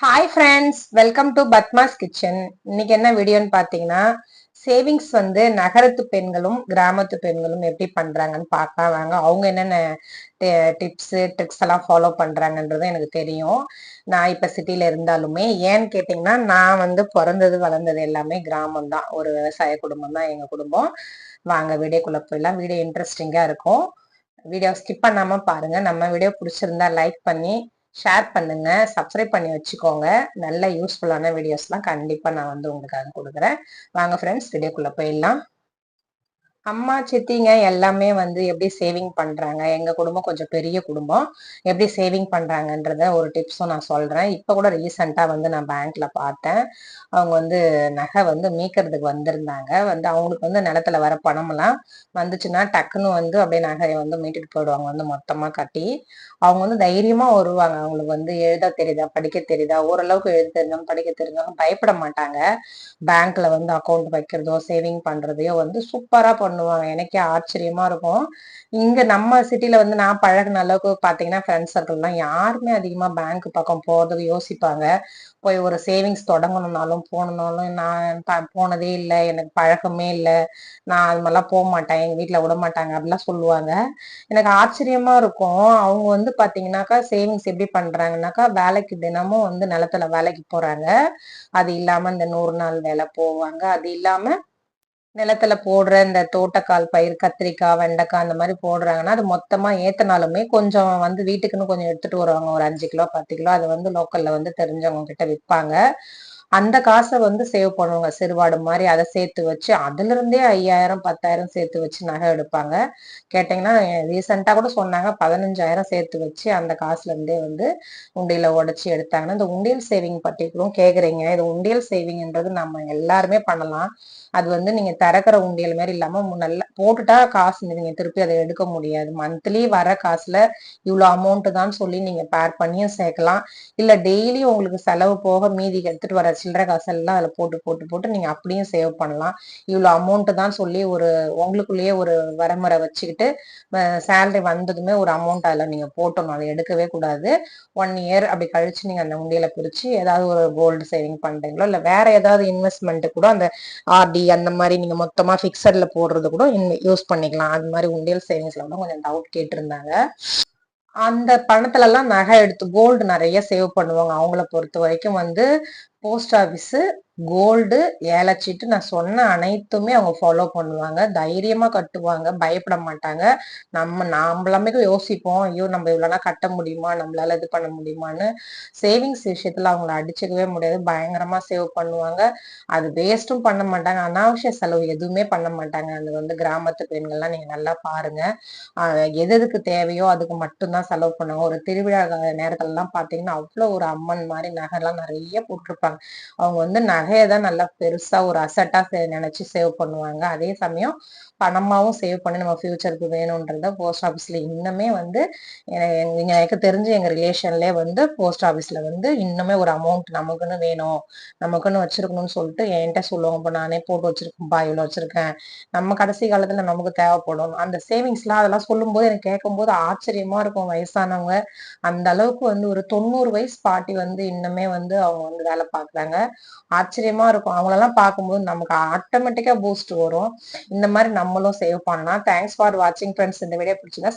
Hi friends welcome to Padma's kitchen இன்னைக்கு என்ன வீடியோன்னு பார்த்தீங்கன்னா சேவிங்ஸ் வந்து நகரத்து பெண்களும் கிராமத்து பெண்களும் எப்படி பண்ணுறாங்கன்னு பார்க்கலாம் வாங்க. அவங்க என்னென்ன டிப்ஸு ட்ரிக்ஸ் எல்லாம் ஃபாலோ பண்ணுறாங்கன்றது எனக்கு தெரியும். நான் இப்போ சிட்டியில் இருந்தாலுமே ஏன்னு கேட்டிங்கன்னா நான் வந்து பிறந்தது வளர்ந்தது எல்லாமே கிராமம் தான். ஒரு விவசாய குடும்பம் தான் எங்கள் குடும்பம். வாங்க வீடியோக்குள்ளே போயிடலாம். வீடியோ இன்ட்ரெஸ்டிங்காக இருக்கும். வீடியோ ஸ்கிப் பண்ணாமல் பாருங்கள் நம்ம வீடியோ பிடிச்சிருந்தா லைக் பண்ணி ஷேர் பண்ணுங்க சப்ஸ்கிரைப் பண்ணி வச்சுக்கோங்க. நல்ல யூஸ்ஃபுல்லான வீடியோஸ்லாம் கண்டிப்பாக நான் வந்து உங்களுக்காக கொடுக்குறேன். வாங்க ஃப்ரெண்ட்ஸ் வீடியோக்குள்ளே போயிடலாம். அம்மா சித்திங்க எல்லாமே வந்து எப்படி சேவிங் பண்றாங்க? எங்க குடும்பம் கொஞ்சம் பெரிய குடும்பம். எப்படி சேவிங் பண்றாங்கன்றத ஒரு டிப்ஸும் நான் சொல்றேன். இப்ப கூட ரீசெண்டா வந்து நான் பேங்க்ல பார்த்தேன். அவங்க வந்து நகை வந்து மீக்கிறதுக்கு வந்திருந்தாங்க. வந்து அவங்களுக்கு வந்து நிலத்துல வர பணம் எல்லாம் வந்துச்சுன்னா டக்குன்னு வந்து அப்படியே நகையை வந்து மீட்டுட்டு போயிடுவாங்க. வந்து மொத்தமா கட்டி அவங்க வந்து தைரியமா வருவாங்க. அவங்களுக்கு வந்து எழுத தெரியுதா? படிக்க தெரியுதா? ஓரளவுக்கு எழுத தெரிஞ்சவங்க படிக்க தெரிஞ்சவங்க பயப்பட மாட்டாங்க. பேங்க்ல வந்து அக்கௌண்ட் வைக்கிறதோ சேவிங் பண்றதையோ வந்து சூப்பரா பண்ணுவாங்க. எனக்கே ஆச்சரியமா இருக்கும். இங்க நம்ம சிட்டில வந்து நான் பழகின அளவுக்கு பாத்தீங்கன்னா ஃப்ரெண்ட்ஸ் சர்க்கிள்லாம் யாருமே அதிகமா பேங்க் பக்கம் போறதுக்கு யோசிப்பாங்க. போய் ஒரு சேவிங்ஸ் தொடங்கணும்னாலும் போகணுன்னாலும் நான் போனதே இல்லை. எனக்கு பழக்கமே இல்லை. நான் அது மாதிரிலாம் போக மாட்டேன். எங்க வீட்டுல விட மாட்டாங்க. அப்படிலாம் சொல்லுவாங்க. எனக்கு ஆச்சரியமா இருக்கும். அவங்க வந்து பாத்தீங்கன்னாக்கா சேவிங்ஸ் எப்படி பண்றாங்கன்னாக்கா வேலைக்கு தினமும் வந்து நிலத்துல வேலைக்கு போறாங்க. அது இல்லாம இந்த நூறு நாள் வேலை போவாங்க. அது இல்லாம நிலத்துல போடுற இந்த தோட்டக்கால் பயிர் கத்திரிக்காய் வெண்டைக்காய் அந்த மாதிரி போடுறாங்கன்னா அது மொத்தமா ஏத்தனாலுமே கொஞ்சம் வந்து வீட்டுக்குன்னு கொஞ்சம் எடுத்துட்டு வருவாங்க. ஒரு அஞ்சு கிலோ பத்து கிலோ அது வந்து லோக்கல்ல வந்து தெரிஞ்சவங்க கிட்ட விற்பாங்க அந்த காசை வந்து சேவ் பண்ணுவாங்க. சிறுவாடு மாதிரி அதை சேர்த்து வச்சு அதுல இருந்தே ஐயாயிரம் பத்தாயிரம் சேர்த்து வச்சு நகை எடுப்பாங்க. கேட்டீங்கன்னா ரீசெண்டா கூட சொன்னாங்க. பதினஞ்சாயிரம் சேர்த்து வச்சு அந்த காசுல இருந்தே வந்து உண்டியில உடச்சி எடுத்தாங்கன்னா இந்த உண்டியல் சேவிங் பற்றி கூட கேக்குறீங்க. இது உண்டியல் சேவிங்ன்றது நம்ம எல்லாருமே பண்ணலாம். அது வந்து நீங்க திறக்கிற உண்டியல் மாதிரி இல்லாம நல்லா போட்டுட்டா காசு நீங்க திருப்பி அதை எடுக்க முடியாது. மந்த்லி வர காசுல இவ்வளவு அமௌண்ட் தான் சொல்லி நீங்க பேர் பண்ணியும் சேர்க்கலாம். இல்ல டெய்லி உங்களுக்கு செலவு போக மீதி எடுத்துட்டு வர சில்லறை காசெல்லாம் அதில் போட்டு போட்டு போட்டு நீங்க அப்படியும் சேவ் பண்ணலாம். இவ்வளோ அமௌண்ட்டு தான் சொல்லி ஒரு உங்களுக்குள்ளேயே ஒரு வரமுறை வச்சுக்கிட்டு சேலரி வந்ததுமே ஒரு அமௌண்ட் அதில் நீங்கள் போட்டணும். அதை எடுக்கவே கூடாது. ஒன் இயர் அப்படி கழிச்சு நீங்கள் அந்த உண்டியல பிரித்து ஏதாவது ஒரு கோல்டு சேவிங் பண்ணுறீங்களோ இல்லை வேற ஏதாவது இன்வெஸ்ட்மெண்ட் கூட அந்த ஆர்டி அந்த மாதிரி நீங்க மொத்தமாக ஃபிக்ஸடில் போடுறது கூட யூஸ் பண்ணிக்கலாம். அது மாதிரி உண்டியல் சேவிங்ஸ்ல கூட கொஞ்சம் டவுட் கேட்டிருந்தாங்க. அந்த பணத்துல எல்லாம் நகை எடுத்து கோல்டு நிறைய சேவ் பண்ணுவாங்க. அவங்கள பொறுத்த வரைக்கும் வந்து போஸ்ட் ஆஃபீஸு கோல்டு ஏலச்சிட்டு நான் சொன்ன அனைத்துமே அவங்க ஃபாலோ பண்ணுவாங்க. தைரியமாக கட்டுவாங்க பயப்பட மாட்டாங்க. நம்ம நாமளாமே யோசிப்போம். ஐயோ நம்ம இவ்வளோனா கட்ட முடியுமா? நம்மளால இது பண்ண முடியுமான்னு. சேவிங்ஸ் விஷயத்தில் அவங்கள அடிச்சுக்கவே முடியாது. பயங்கரமாக சேவ் பண்ணுவாங்க. அது வேஸ்ட்டும் பண்ண மாட்டாங்க. அனாவசிய செலவு எதுவுமே பண்ண மாட்டாங்க. அது வந்து கிராமத்து பெண்கள்லாம் நீங்கள் நல்லா பாருங்க. எது எதுக்கு தேவையோ அதுக்கு மட்டும்தான் செலவு பண்ணுவாங்க. ஒரு திருவிழா நேரத்துலலாம் பார்த்தீங்கன்னா அவ்வளோ ஒரு அம்மன் மாதிரி நகைலாம் நிறைய போட்டிருப்பாங்க. அவங்க வந்து நகையை தான் நல்லா பெருசா ஒரு அசட்டா நினைச்சு சேவ் பண்ணுவாங்க. அதே சமயம் பணமாவும் சேவ் பண்ணி நம்ம ஃபியூச்சருக்கு வேணும்ன்றத போஸ்ட் ஆஃபீஸ்ல இன்னுமே வந்து எனக்கு தெரிஞ்சு எங்க ரிலேஷன்லயே வந்து போஸ்ட் ஆஃபீஸ்ல வந்து இன்னுமே ஒரு அமௌண்ட் நமக்குன்னு வேணும். நமக்குன்னு வச்சிருக்கணும்னு சொல்லிட்டு என்கிட்ட சொல்லுவாங்க. இப்போ நானே போட்டு வச்சிருக்கேன்ப்பா இவ்வளோ வச்சிருக்கேன். நம்ம கடைசி காலத்துல நமக்கு தேவைப்படும். அந்த சேவிங்ஸ்லாம் அதெல்லாம் சொல்லும்போது எனக்கு கேட்கும்போது ஆச்சரியமா இருக்கும். வயசானவங்க அந்த அளவுக்கு வந்து ஒரு தொண்ணூறு வயசு பாட்டி வந்து இன்னுமே வந்து அவங்க வந்து வேலை பாக்குறாங்க. ஆச்சரியமா இருக்கும். அவங்களெல்லாம் பார்க்கும்போது நமக்கு ஆட்டோமேட்டிக்கா பூஸ்ட் வரும். இந்த மாதிரி நம்மளும் சேவ் பண்ணலாம். தேங்க்ஸ் ஃபார் வாட்சிங் ஃப்ரெண்ட்ஸ் இந்த வீடியோ பிடிச்சிருந்தா